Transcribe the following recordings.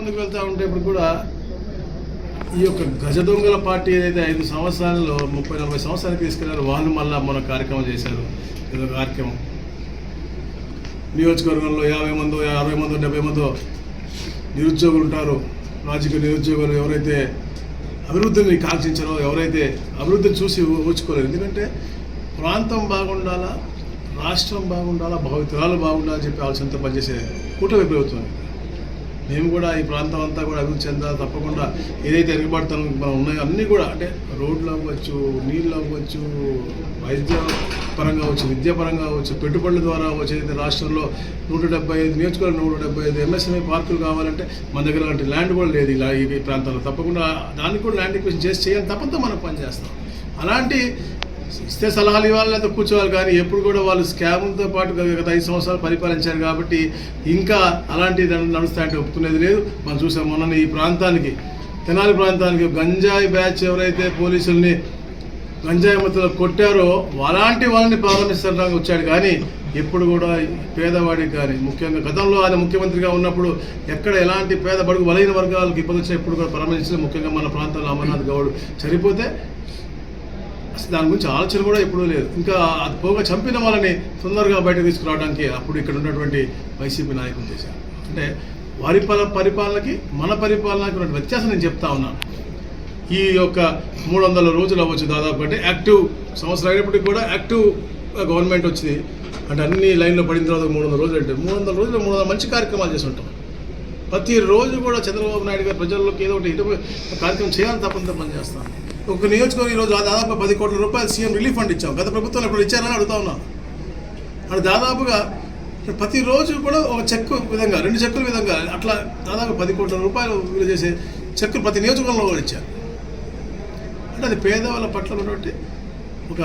ముందుకు వెళ్తూ ఉంటే ఇప్పుడు కూడా ఈ యొక్క గజ దొంగల పార్టీ ఏదైతే ఐదు సంవత్సరాల్లో ముప్పై నలభై సంవత్సరాలు తీసుకెళ్ళారు వాళ్ళు మళ్ళీ మన కార్యక్రమం చేశారు. ఏదో కార్యక్రమం. నియోజకవర్గంలో యాభై మందో అరవై మందో డెబ్బై మందో నిరుద్యోగులు ఉంటారు. రాజకీయ నిరుద్యోగులు ఎవరైతే అభివృద్ధిని కాంక్షించారో ఎవరైతే అభివృద్ధిని చూసి ఊచుకోలేరు ఎందుకంటే ప్రాంతం బాగుండాలా రాష్ట్రం బాగుండాలా భావితరాలు బాగుండాలని చెప్పి ఆలోచనతో పనిచేసే కూటమి ప్రభుత్వం. మేము కూడా ఈ ప్రాంతం అంతా కూడా అభివృద్ధి చెందాలి తప్పకుండా. ఏదైతే ఎరుగుబడతాం మనం ఉన్నాయో అన్నీ కూడా అంటే రోడ్లు అవ్వచ్చు నీళ్ళు అవ్వచ్చు వైద్య పరంగా అవ్వచ్చు విద్యాపరంగా అవ్వచ్చు పెట్టుబడుల ద్వారా అవ్వచ్చు. ఏదైతే రాష్ట్రంలో నూట డెబ్బై ఐదు నియోజకవర్గం నూట డెబ్బై ఐదు ఎంఎస్ఎంఈ పార్కులు కావాలంటే మన దగ్గర అలాంటి ల్యాండ్ కూడా లేదు ఇలా ఈ ప్రాంతాల్లో. తప్పకుండా దానికి కూడా ల్యాండ్ ఎక్విషన్ చేసి చేయాలి తప్పంతా మనం పనిచేస్తాం అలాంటి ఇస్తే సలహాలు ఇవ్వాలి లేదా కూర్చోవాలి. కానీ ఎప్పుడు కూడా వాళ్ళు స్కామ్తో పాటు గత ఐదు సంవత్సరాలు పరిపాలించారు కాబట్టి ఇంకా అలాంటి నడుస్తాయంటే ఒప్పుకునేది లేదు. మనం చూసాం మొన్న ఈ ప్రాంతానికి తెనాలి ప్రాంతానికి గంజాయి బ్యాచ్ ఎవరైతే పోలీసుల్ని గంజాయి మత్తులో కొట్టారో అలాంటి వాళ్ళని ప్రారంభించడానికి వచ్చాడు. కానీ ఎప్పుడు కూడా పేదవాడికి కానీ ముఖ్యంగా గతంలో ఆయన ముఖ్యమంత్రిగా ఉన్నప్పుడు ఎక్కడ ఎలాంటి పేద బడుగు బలైన వర్గాలకు ఇబ్బంది వచ్చినా ఎప్పుడు కూడా పరామర్శించలేదు. ముఖ్యంగా మన ప్రాంతంలో అమర్నాథ్ గౌడ్ చనిపోతే దాని గురించి ఆలోచన కూడా ఎప్పుడూ లేదు. ఇంకా అది పోగా చంపిన వాళ్ళని తొందరగా బయటకు తీసుకురావడానికి అప్పుడు ఇక్కడ ఉన్నటువంటి వైసీపీ నాయకులు చేశారు. అంటే వారి పాల పరిపాలనకి మన పరిపాలనకి ఉన్న వ్యత్యాసం నేను చెప్తా ఉన్నాను ఈ యొక్క మూడు వందల రోజులు అవ్వచ్చు దాదాపు అంటే యాక్టివ్ సంవత్సరం అయినప్పటికీ కూడా యాక్టివ్ గవర్నమెంట్ వచ్చింది. అంటే అన్ని లైన్లో పడిన తర్వాత మూడు వందల రోజులు అంటే మూడు వందల రోజులు మూడు వందల మంచి కార్యక్రమాలు చేసి ఉంటాం. ప్రతిరోజు కూడా చంద్రబాబు నాయుడు గారు ప్రజల్లోకి ఏదో ఒకటి కార్యక్రమం చేయాలని తప్పని తప్పని చేస్తాను ఒక నియోజకవర్గం ఈరోజు దాదాపు పది కోట్ల రూపాయలు సీఎం రిలీఫ్ ఫండ్ ఇచ్చాం. గత ప్రభుత్వంలో ఇప్పుడు ఇచ్చారని అడుగుతా ఉన్నాను అది దాదాపుగా ప్రతిరోజు కూడా ఒక చెక్కు విధంగా రెండు చెక్కుల విధంగా అట్లా దాదాపు పది కోట్ల రూపాయలు విలువ చేసే చెక్కులు ప్రతి నియోజకవర్గంలో కూడా ఇచ్చారు. అంటే అది పేదవాళ్ళ పట్ల ఉన్నటువంటి ఒక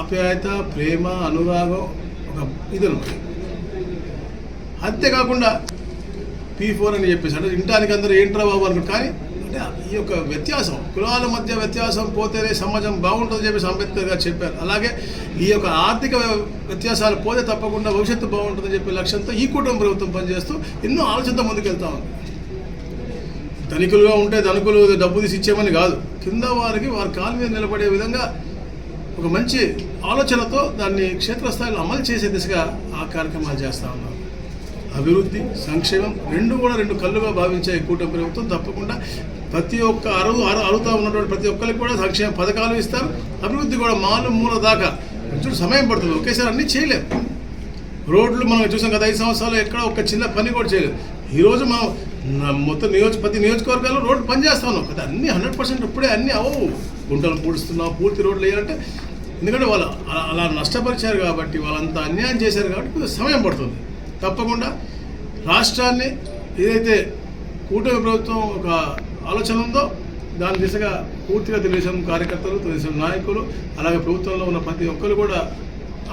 ఆప్యాయత ప్రేమ అనురాగం ఒక ఇది అనమాట అంతేకాకుండా పీ ఫోర్ అని చెప్పేసి అంటే ఇంటానికి అందరూ ఏంట్రా బాబు అనుకుంటారు. కానీ అంటే ఈ యొక్క వ్యత్యాసం కులాల మధ్య వ్యత్యాసం పోతేనే సమాజం బాగుంటుందని చెప్పేసి అంబేద్కర్ గారు చెప్పారు. అలాగే ఈ యొక్క ఆర్థిక వ్యత్యాసాలు పోతే తప్పకుండా భవిష్యత్తు బాగుంటుందని చెప్పే లక్ష్యంతో ఈ కుటుంబ ప్రభుత్వం పనిచేస్తూ ఎన్నో ఆలోచనతో ముందుకెళ్తా ఉంది. ధనికులుగా ఉంటే ధనికులు డబ్బు తీసి ఇచ్చేమని కాదు. కింద వారికి వారి కాలు మీద నిలబడే విధంగా ఒక మంచి ఆలోచనతో దాన్ని క్షేత్రస్థాయిలో అమలు చేసే దిశగా ఆ కార్యక్రమాలు చేస్తూ ఉన్నారు. అభివృద్ధి సంక్షేమం రెండు కూడా రెండు కళ్ళుగా భావించే కూటమి ప్రభుత్వం తప్పకుండా ప్రతి ఒక్క అరువు అరు అరువుతా ఉన్నటువంటి ప్రతి ఒక్కరికి కూడా సంక్షేమ పథకాలు ఇస్తారు. అభివృద్ధి కూడా మాలు మూల దాకా. చూడు సమయం పడుతుంది. ఒకేసారి అన్నీ చేయలేము రోడ్లు మనం చూసాం కదా ఐదు సంవత్సరాలు ఎక్కడ ఒక చిన్న పని కూడా చేయలేదు ఈరోజు మనం మొత్తం నియోజక ప్రతి నియోజకవర్గాల్లో రోడ్లు పనిచేస్తా ఉన్నాం కదా అన్నీ హండ్రెడ్ పర్సెంట్ ఇప్పుడే అన్నీ అవవు గుంటలు పూడుస్తున్నాం పూర్తి రోడ్లు వేయాలంటే ఎందుకంటే వాళ్ళు అలా- అలా నష్టపరిచారు కాబట్టి వాళ్ళంతా అన్యాయం చేశారు కాబట్టి సమయం పడుతుంది. తప్పకుండా రాష్ట్రాన్ని ఏదైతే కూటమి ప్రభుత్వం ఒక ఆలోచన ఉందో దాని దిశగా పూర్తిగా తెలుగుదేశం కార్యకర్తలు తెలుగుదేశం నాయకులు అలాగే ప్రభుత్వంలో ఉన్న ప్రతి ఒక్కరు కూడా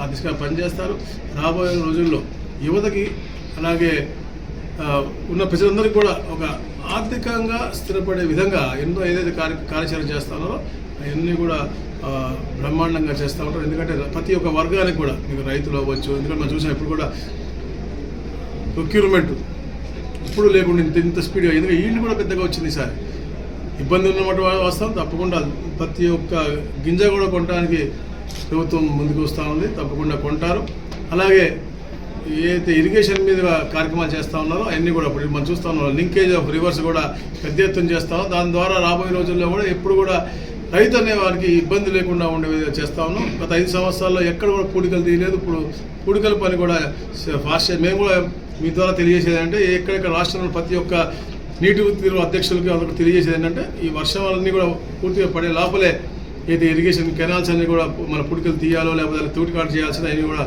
ఆ దిశగా పనిచేస్తారు. రాబోయే రోజుల్లో యువతకి అలాగే ఉన్న ప్రజలందరికీ కూడా ఒక ఆర్థికంగా స్థిరపడే విధంగా ఎన్నో ఏదైతే కార్య కార్యాచరణ చేస్తున్నారో అవన్నీ కూడా బ్రహ్మాండంగా చేస్తూ ఉంటారు. ఎందుకంటే ప్రతి ఒక్క వర్గానికి కూడా మీకు రైతులు అవ్వచ్చు ఎందుకంటే మనం చూసాం ఇప్పుడు కూడా ప్రొక్యూర్మెంట్ ఇప్పుడు లేకుండా ఇంత ఇంత స్పీడ్గా ఎందుకంటే ఈల్డ్ కూడా పెద్దగా వచ్చింది సార్. ఇబ్బంది ఉన్నమాట వస్తాం తప్పకుండా ప్రతి ఒక్క గింజ కూడా కొనడానికి ప్రభుత్వం ముందుకు వస్తూ ఉంది తప్పకుండా కొంటారు. అలాగే ఏదైతే ఇరిగేషన్ మీద కార్యక్రమాలు చేస్తూ ఉన్నారో అవన్నీ కూడా ఇప్పుడు మనం చూస్తూ ఉన్నాం. లింకేజ్ ఆఫ్ రివర్స్ కూడా పెద్ద ఎత్తున చేస్తాం దాని ద్వారా రాబోయే రోజుల్లో కూడా ఎప్పుడు కూడా రైతు అనే వారికి ఇబ్బంది లేకుండా ఉండే విధంగా చేస్తా ఉన్నాం. గత ఐదు సంవత్సరాల్లో ఎక్కడ కూడా పూడికలు తీయలేదు. ఇప్పుడు పూడికల పని కూడా ఫాస్ట్ మేము కూడా మీ ద్వారా తెలియజేసేది అంటే ఎక్కడెక్కడ రాష్ట్రంలో ప్రతి ఒక్క నీటి తీరు అధ్యక్షులకి అందరికి తెలియజేసేది ఏంటంటే ఈ వర్షాలన్నీ కూడా పూర్తిగా పడే లోపలే ఏదైతే ఇరిగేషన్ కెనాల్స్ అన్ని కూడా మన పుడికలు తీయాలో లేకపోతే తోటికాటు చేయాల్సిన అన్ని కూడా